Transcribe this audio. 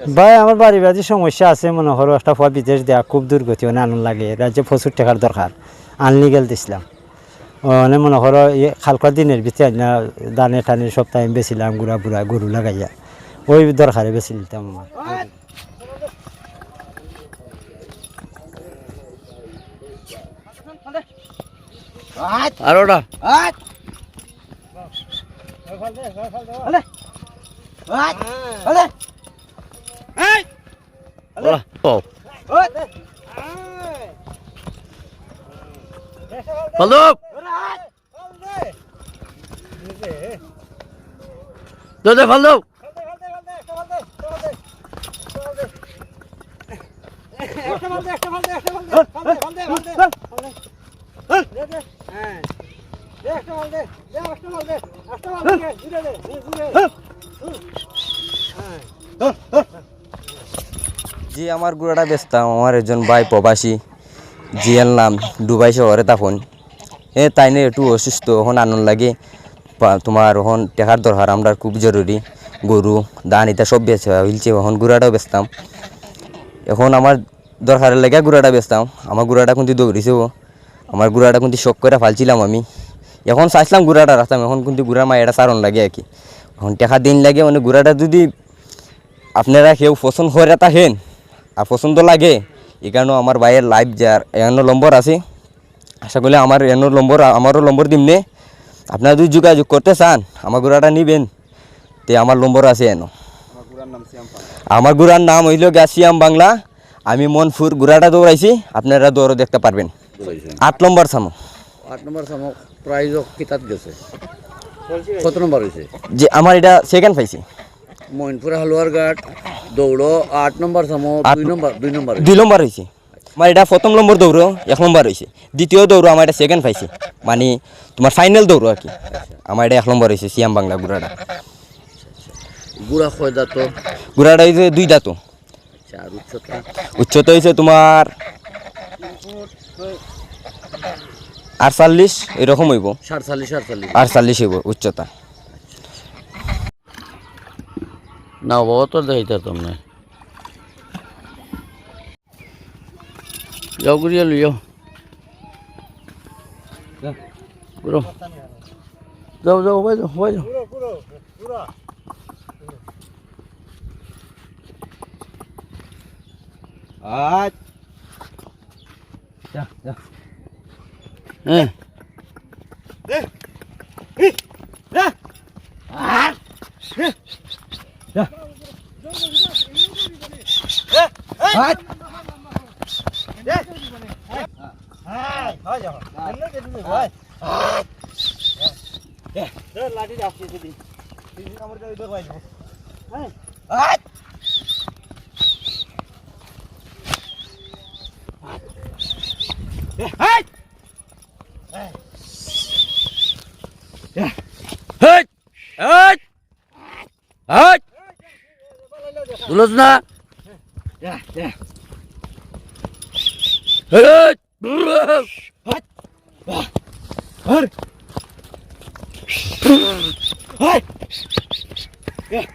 ভাই আমার বাড়ি বাড়ি সমস্যা আছে মনে করো একটা পর বিদেশ দেওয়া খুব দুর্গতি মানে আনন্দ লাগে রাজ্যে প্রচুর টাকার দরকার আনলিগেল দিছিলাম মানে মনে করো এই খালকার দিনের ভিতরে না দানে টানে সপ্তাহে আমি বেছিলাম গুড়া বুড়া গরু লাগাইয়া ওই দরকারে বেশি দিতাম আমার আর ওটা বন্ধু দে দে ফাল দাও আমার গুড়াটা বেচতাম। আমার একজন ভাই প্রবাসী, জিয়াল নাম ডুবাই শহরে তখন এ তাই নিয়ে একটু অসুস্থ, এখন আনন্দ লাগে। তোমার এখন টেকার দরকার, আমরা খুব জরুরি। গরু, ধান এটা সব বেচে হইলছে এখন গুড়াটাও বেচতাম। এখন আমার দরকারের লেগে গুড়াটা বেচতাম। আমার গুড়াটা কিন্তু দৌড়িছেও আমার গুড়াটা কিন্তু শখ করে ফালছিলাম আমি। এখন চাইছিলাম গুড়াটা রাখতাম, এখন কিন্তু গুড়ার মায়েরা সারণ লাগে আর কি। এখন টেকা দিন লাগে মানে গুড়াটা যদি আপনারা কেউ পছন্দ করে থাকেন আর পছন্দ লাগে এই কারণে আমার ভাইয়ের লাইভ যার এখানে নম্বর আছে। আশা করি আমার এনোর নম্বর আমারও নম্বর দিমনে আপনারা যদি যোগাযোগ করতে চান আমার গুড়াটা নিবেন। তে আমার নম্বর আছে এনো আমার গুড়ার নাম হইল গাছিয়াম বাংলা। আমি মনপুর গুড়াটা দৌড়াইছি আপনারা দৌড়ও দেখতে পারবেন। আট নম্বর সামো। আট নম্বর সামক প্রাইজ কিতাত গেছে। কত নম্বর হয়েছে যে আমার এটা সেকেন্ড পাইছি। মইনপুর হালুয়ার ঘাট। দৌড়ো আট নম্বর সামো দুই নম্বর দুই নম্বর দুই নম্বর হয়েছে। আমার এটা প্রথম নম্বর দৌড় এক নম্বর হয়েছে। দ্বিতীয় দৌড় আমার এটা সেকেন্ড পাইছে। মানে তোমার ফাইনাল দৌড় আর কি। আমার এটা এক নম্বর হয়েছে সিয়াম বাংলা গুড়াটা। গুড়া তো গুড়াটা হয়েছে দুই দাঁতো। উচ্চতা? উচ্চতা হয়েছে তোমার আটচল্লিশ এরকম হইব। সাতচল্লিশ সাতচল্লিশ আটচল্লিশ হইব উচ্চতা। નવો તો દઈ તો તમને. જોગરીઓ લ્યો પૂરો. જાઓ જાઓ ભાઈ જાઓ ભાઈ જાઓ. હા. જા જા. હે? દે હે દે હા. Hayt. Hayt. Hayt. Hayt. Hayt. Dur ladi de afiyet edin. Bizim amurda ödek var. Hayt. Hayt. Hayt. Hayt. Hayt. Hayt. Hayt. Dulusun ha. Gel gel. Evet. Hadi. Var. Var. Hay. Gel.